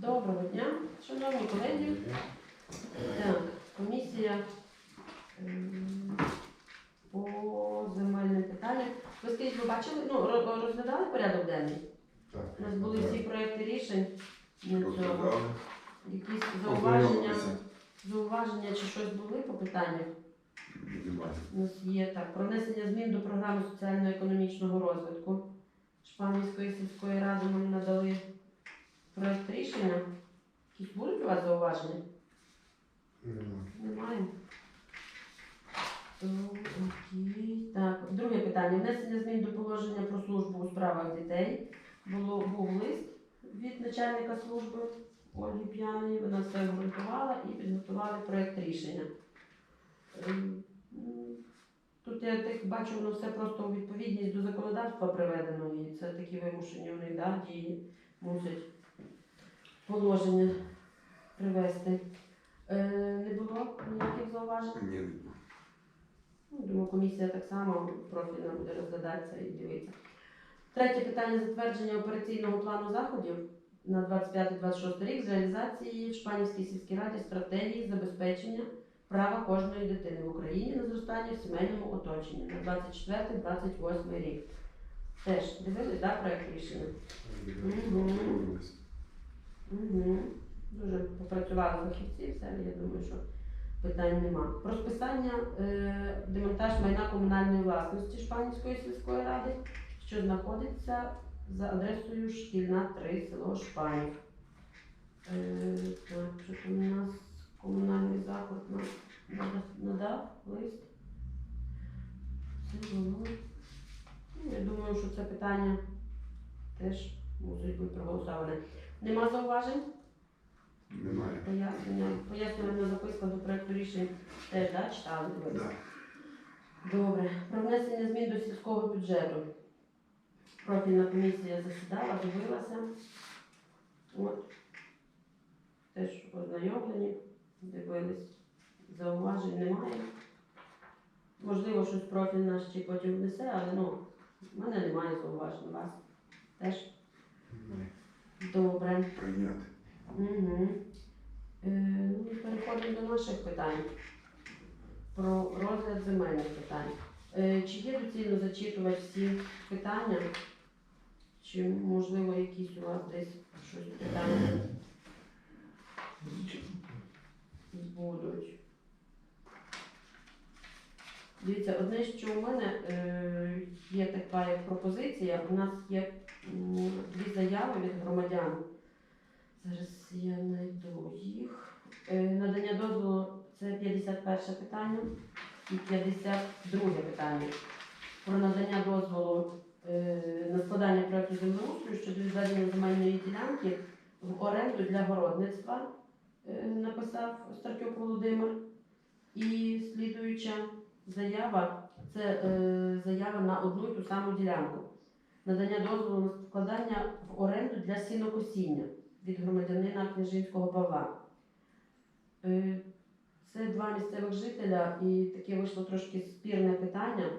Доброго дня, шановні колеги. Так, комісія ем, по земельним питанням. Ви скажіть, ви бачили, ну, розглядали порядок денний? Так. У нас були всі проекти рішень. Якісь зауваження, зауваження чи щось були по питанню? Немає. У нас є так, про внесення змін до програми соціально-економічного розвитку. Шпанівської сільської ради ми надали проект рішення. Якісь будуть у вас зауваження? Немає. Немає. То, окей. Так, друге питання. Внесення змін до положення про службу у справах дітей. Було, був лист від начальника служби Ольги П'яної. Вона все обґрунтувала і підготували проєкт рішення. Тут я так бачу, воно все просто у відповідність до законодавства приведено, і це такі вимушені у них да, дії мусять положення привести. Е, не було ніяких зауважень? Ні, не було. Ну, Думаю, комісія так само профільна буде розглядатися і дивитися. Третє питання затвердження операційного плану заходів на 25-26 рік з реалізації в Шпанівській сільській раді стратегії забезпечення права кожної дитини в Україні на зростання в сімейному оточенні на 24-28 рік. Теж дивились, да, проект рішення? Угу. Дуже попрацювали фахівці, все, я думаю, що питань нема. Про списання е, демонтаж майна комунальної власності Шпанівської сільської ради, що знаходиться за адресою Шкільна 3, село Шпанів. Е, так, що там у нас комунальний заклад нам надав лист. Було. Ну, Я думаю, що це питання теж мусить бути проголосоване. Нема зауважень? Немає. Пояснення. Пояснювальна записка до проекту рішень теж да, читали. Да. Добре. Про внесення змін до сільського бюджету. Профільна комісія засідала, дивилася. От. Теж ознайомлені, дивились. Зауважень немає. Можливо, щось профільна ще потім внесе, але ну, в мене немає зауважень. У вас теж добре. Прийняти. Угу. Е, ну, переходимо до наших питань про розгляд земельних питань. Е, чи є доцільно зачитувати всі питання? Чи можливо якісь у вас десь щось питання будуть? Дивіться, одне, що у мене е, є така як пропозиція, у нас є дві заяви від громадян. Зараз я знайду їх. Е, Надання дозволу це 51 питання і 52 питання. Про надання дозволу е, на складання проекту землеустрою щодо відведення земельної ділянки в оренду для городництва, написав Старкюк Володимир. І слідуюча заява це е, заява на одну і ту саму ділянку. Надання дозволу на складання в оренду для сінокосіння від громадянина Княжинського Павла. Е, Це два місцевих жителя, і таке вийшло трошки спірне питання.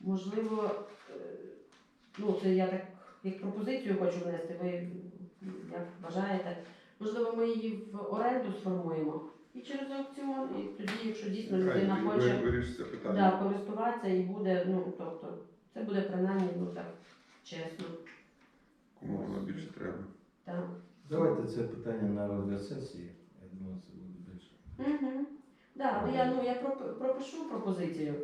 Можливо, е, ну це я так як пропозицію хочу внести, ви як вважаєте. Можливо, ми її в оренду сформуємо і через аукціон, і тоді, якщо дійсно людина Хай хоче вирішиться да, питання. користуватися і буде, ну тобто, це буде принаймні ну так чесно. Кому воно більше треба. Так. Давайте це питання на розгляд сесії. Я думаю, це буде більше. Угу. Да, ну я ну я проп- пропишу пропозицію.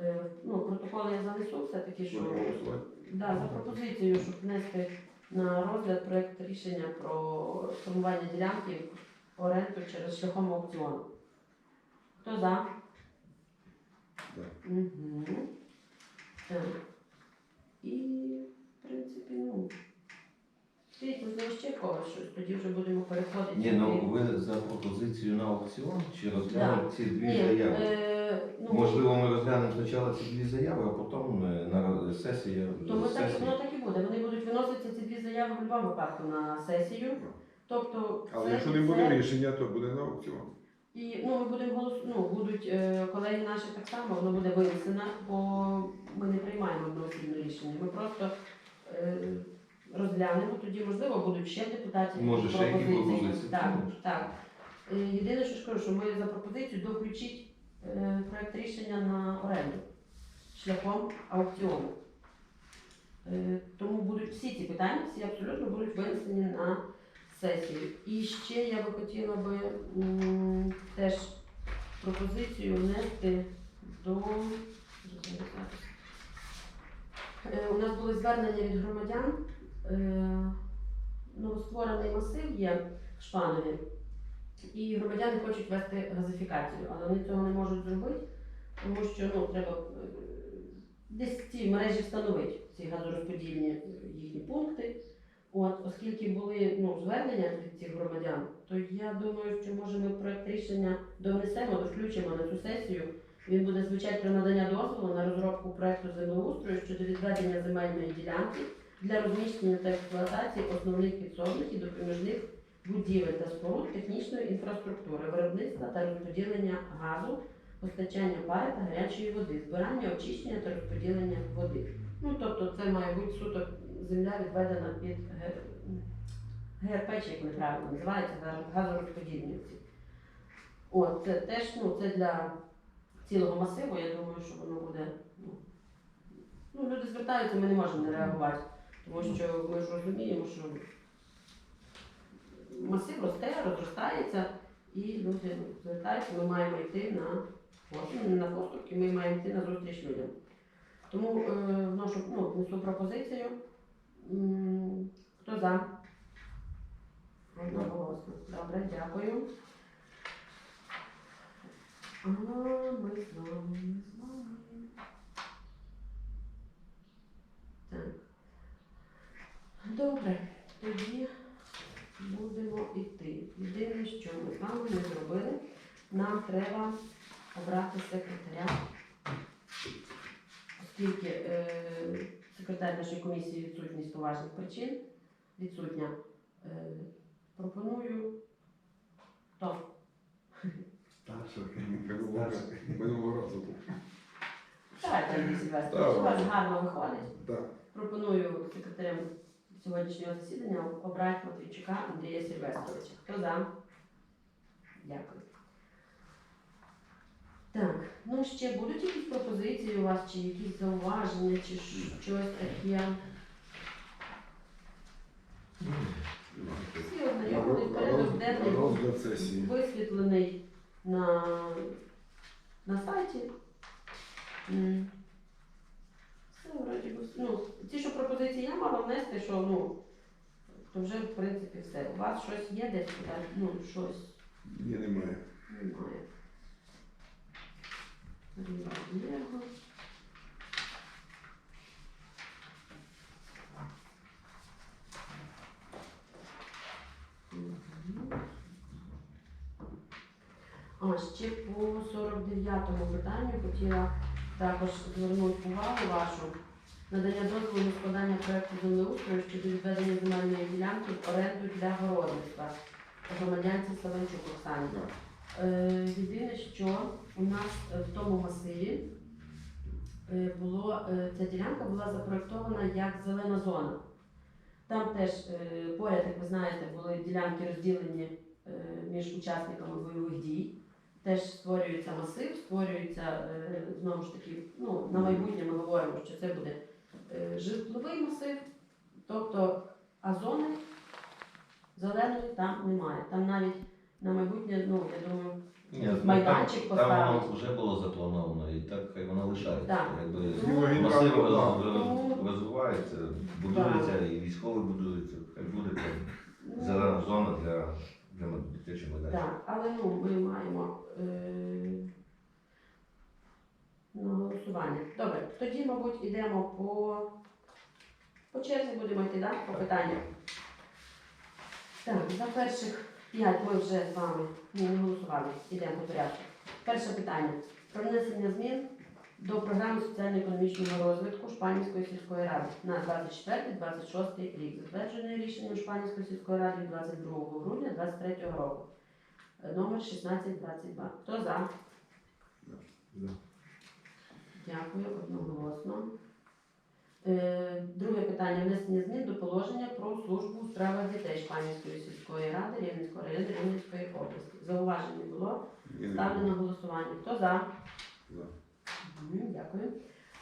Е, ну, протокол я занесу все-таки, що Будемо голосувати. да, за пропозицію, щоб внести на розгляд проект рішення про формування ділянки в оренду через шляхом аукціону. Хто за? Да. Угу. Так. І, в принципі, ну. Скажіть, можливо, ще когось щось, тоді вже будемо переходити. Ні, ну ви за пропозицію на аукціон чи розглянемо ці дві Ні, заяви? е, ну, Можливо, ми розглянемо спочатку ці дві заяви, а потім е, на сесії. То ми так, сесії. воно так і буде. Вони будуть виноситися ці дві заяви в будь-якому випадку на сесію. Тобто, Але це- якщо не це- буде рішення, то буде на аукціон. І ну, ми будемо голос... ну, будуть е, колеги наші так само, воно буде винесено, бо ми не приймаємо одноцінне рішення. Ми просто е, розглянемо, тоді можливо будуть ще депутатів. Може, ще які пропозиції? Так, так. Е, Єдине, що скажу, що ми за пропозицію доключити е, проект рішення на оренду шляхом аукціону. Е, Тому будуть всі ці питання, всі абсолютно будуть винесені на сесію. І ще я би хотіла би теж пропозицію внести до. Е, У нас були звернення від громадян. Е, Новостворений масив є в Шпанові, і громадяни хочуть вести газифікацію, але вони цього не можуть зробити, тому що ну, треба е, десь ці мережі встановити, ці газорозподільні їхні пункти. От, оскільки були ну, звернення від цих громадян, то я думаю, що може ми проект рішення донесемо, включимо на цю сесію. Він буде звучати про надання дозволу на розробку проекту землеустрою щодо відведення земельної ділянки для розміщення та експлуатації основних підсобних і допоміжних будівель та споруд технічної інфраструктури, виробництва та розподілення газу, постачання пари та гарячої води, збирання, очищення та розподілення води. Ну тобто це має бути суто земля відведена під ГРП, чи як неправильно називається, газ- газорозподільні ці. От, це теж ну, це для цілого масиву, я думаю, що воно буде. Ну, ну люди звертаються, ми не можемо не реагувати. Тому що ми ж розуміємо, що масив росте, розростається, і люди звертаються, ми маємо йти на поступ, не на поступки, ми маємо йти на зустріч людям. Тому е, вношу, ну, пропозицію. Хто за? Одноголосно. Добре, дякую. А ми з вами, ми з вами. Так. Добре, тоді йти. Єдине, що ми з вами не зробили, нам треба обрати секретаря, оскільки е, секретар нашої комісії відсутній з поважних причин, відсутня. Е, пропоную хто? Минулого минулого разу був. Давайте, Андрій Сильвестрович, Давай. у вас гарно виходить. Пропоную секретарем сьогоднішнього засідання обрати Матвійчука Андрія Сильвестровича. Хто за? Дякую. Так, ну ще будуть якісь пропозиції у вас, чи якісь зауваження, чи щось таке? Всі ознайомились, порядок денний висвітлений на, на сайті. М. Все, вроді би, все. Ну, ті, що пропозиції я мала внести, що ну, то вже в принципі все. У вас щось є десь туди? Ну, щось Ні, немає. немає. Рівненько. А ще по 49-му питанню хотіла також звернути увагу вашу. Надання дозволу на складання проекту землеустрою щодо відведення земельної ділянки в оренду для городництва громадянці Славенчук Оксані. Е, єдине, що у нас в тому масиві е, було, е, ця ділянка була запроектована як зелена зона. Там теж е, поряд, як ви знаєте, були ділянки розділені між учасниками бойових дій. Теж створюється масив, створюється знову ж таки, ну, на майбутнє ми говоримо, що це буде житловий масив, тобто а зони зеленої там немає. Там навіть на майбутнє, ну я думаю, Ні, ну, майданчик там, там поставить. воно вже було заплановано і так хай воно лишається. Так. Якби Ну, масив генеральний план. роз- роз- розвивається, будується і військовий будується. Хай буде там ну, зелена зона для, для дитячих майданчиків. Так, але ну ми маємо е, на голосування. Добре, тоді, мабуть, йдемо по, по черзі, будемо йти да? по питанням. Так, за перших п'ять ми вже з вами не голосували. Йдемо по порядку. Перше питання. Про внесення змін до програми соціально-економічного розвитку Шпанівської сільської ради на 24-26 рік, затвердженої рішенням Шпанівської сільської ради 22 грудня 2023 року. Е, Номер 1622. Хто за? За. Дякую, одноголосно. Е, Друге питання внесення змін до положення про службу у справах дітей Шпанівської сільської ради Рівненського району Рівненської області. Зауважень не було. Ставлю на голосування. Хто за? За. Дякую.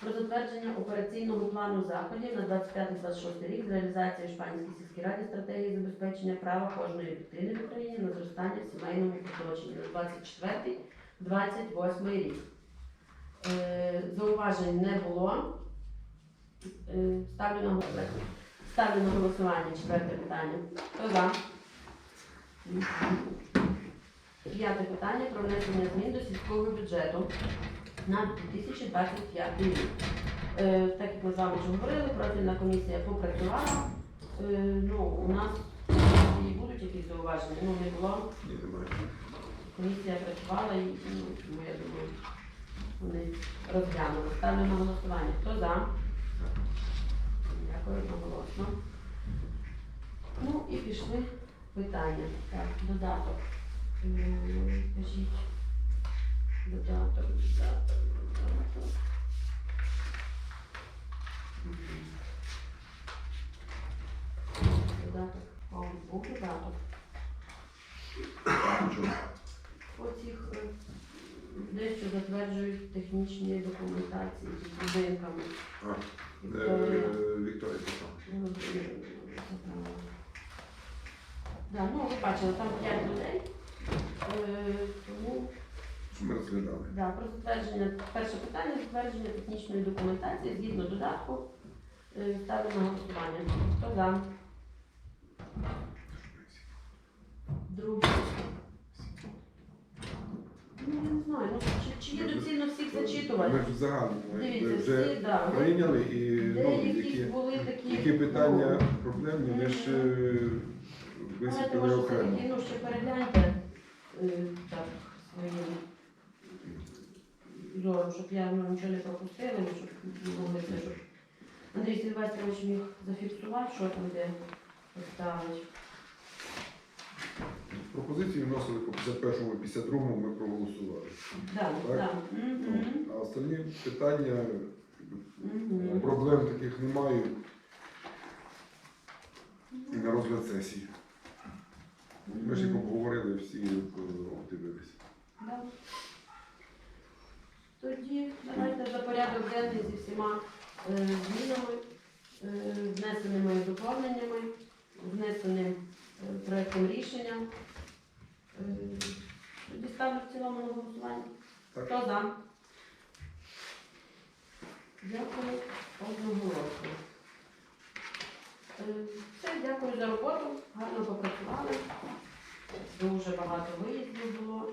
Про затвердження операційного плану заходів на 25-26 рік з реалізації в Шпанівській сільській раді стратегії забезпечення права кожної дитини в Україні на зростання в сімейному оточенні на 24-28 рік. Е, Зауважень не було. Е, Ставлю на голосування. Ставлю на голосування четверте питання. Хто за? П'яте питання про внесення змін до сільського бюджету на 2025 рік. Е, так як ми з вами вже говорили, профільна комісія попрацювала. Ну, у нас і будуть якісь зауваження. Ну, не було. Комісія працювала і ну, я думаю, вони розглянули. Ставлю на голосування. Хто за? Дякую одноголосно. Ну і пішли питання. Так, додаток. М, Кажіть. Додаток, додаток, додаток. Додаток. О, був додаток. Нічого. Оцих е, дещо затверджують технічні документації з будинками. А, е, Вікторія. Вікторія. Ну, е. Да, ну ви бачили, там 5 людей. Е, тому ми розглядали. да, про затвердження, перше питання затвердження технічної документації згідно додатку. Е, Ставлю на голосування. Хто за? Друге. Ну, я не знаю, ну, доцільно всіх зачитувати? Ми ж взагалі Дивіться, вже всі, да, прийняли і ну, деякі які, були такі. які питання проблемні, ми ж е, Ну, Давайте, висвітлили може, окремо. все-таки, ну, ще перегляньте е, так, своїм зором, щоб я ну, нічого не пропустила, ну, щоб могли це, щоб Андрій Сильвестрович міг зафіксувати, що там де поставить. Пропозиції вносили по 51-му, 52-му ми проголосували. Да, Так. да. Ну, Мгм. а остальні питання, Мгм. проблем таких немає і на розгляд сесії. Ми ж їх обговорили, всі е. Да. Тоді давайте за порядок денний зі всіма е, змінами, е, внесеними доповненнями, внесеним е, проектом рішення. Е, ставлю в цілому на голосування. Так. Хто за? Дякую одноголосно. року. Все, дякую за роботу. Гарно попрацювали. Дуже багато виїздів було.